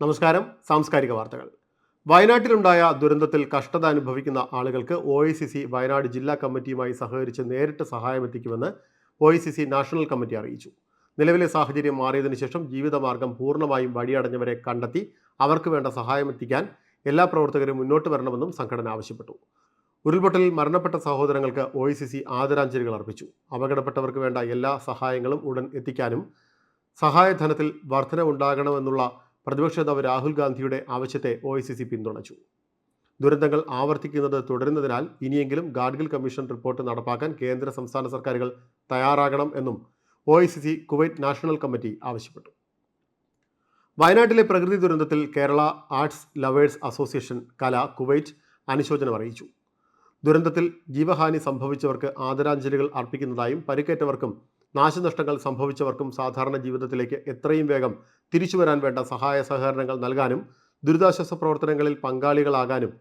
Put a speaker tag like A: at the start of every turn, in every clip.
A: നമസ്കാരം. സാംസ്കാരിക വാർത്തകൾ. വയനാട്ടിലുണ്ടായ ദുരന്തത്തിൽ കഷ്ടത അനുഭവിക്കുന്ന ആളുകൾക്ക് O I C C Wayanad ജില്ലാ കമ്മിറ്റിയുമായി സഹകരിച്ച് നേരിട്ട് സഹായമെത്തിക്കുമെന്ന് O I C C national committee അറിയിച്ചു. നിലവിലെ സാഹചര്യം മാറിയതിനു ശേഷം ജീവിതമാർഗം പൂർണമായും വഴിയടഞ്ഞവരെ കണ്ടെത്തി അവർക്ക് വേണ്ട സഹായമെത്തിക്കാൻ എല്ലാ പ്രവർത്തകരും മുന്നോട്ട് വരണമെന്നും സംഘടന ആവശ്യപ്പെട്ടു. ഉരുൾപൊട്ടലിൽ മരണപ്പെട്ട സഹോദരങ്ങൾക്ക് ഒ ഐ സി സി ആദരാഞ്ജലികൾ അർപ്പിച്ചു. അപകടപ്പെട്ടവർക്ക് വേണ്ട എല്ലാ സഹായങ്ങളും ഉടൻ എത്തിക്കാനും സഹായധനത്തിൽ വർധനവുണ്ടാകണമെന്നുള്ള പ്രതിപക്ഷ നേതാവ് രാഹുൽ ഗാന്ധിയുടെ ആവശ്യത്തെ ഒ പിന്തുണച്ചു. ദുരന്തങ്ങൾ ആവർത്തിക്കുന്നത് തുടരുന്നതിനാൽ ഇനിയെങ്കിലും ഗാഡ്ഗിൽ കമ്മീഷൻ റിപ്പോർട്ട് നടപ്പാക്കാൻ കേന്ദ്ര സംസ്ഥാന സർക്കാരുകൾ തയ്യാറാകണം എന്നും O I C C Kuwait national committee ആവശ്യപ്പെട്ടു. വയനാട്ടിലെ പ്രകൃതി ദുരന്തത്തിൽ Kerala arts lovers association Kala Kuwait അനുശോചനം അറിയിച്ചു. ദുരന്തത്തിൽ ജീവഹാനി സംഭവിച്ചവർക്ക് ആദരാഞ്ജലികൾ അർപ്പിക്കുന്നതായും പരിക്കേറ്റവർക്കും നാശനഷ്ടങ്ങൾ സംഭവിച്ചവർക്കും സാധാരണ ജീവിതത്തിലേക്ക് എത്രയും വേഗം തിരിച്ചു വരാൻ വേണ്ട സഹായ സഹകരണങ്ങൾ നൽകാനും ദുരിതാശ്വാസ പ്രവർത്തനങ്ങളിൽ പങ്കാളികളാകാനും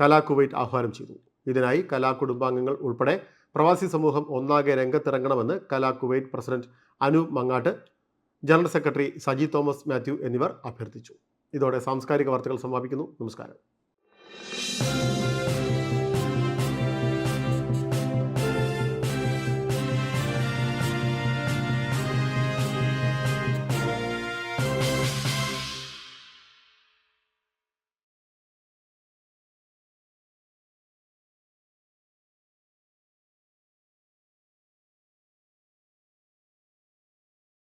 A: കലാ കുവൈറ്റ് ആഹ്വാനം ചെയ്തു. ഇതിനായി കലാ കുടുംബാംഗങ്ങൾ ഉൾപ്പെടെ പ്രവാസി സമൂഹം ഒന്നാകെ രംഗത്തിറങ്ങണമെന്ന് Kala Kuwait president Anu Mangattu general secretary Saji Thomas Mathew എന്നിവർ അഭ്യർത്ഥിച്ചു. ഇതോടെ സാംസ്കാരിക വാർത്തകൾ സമാപിക്കുന്നു. നമസ്കാരം.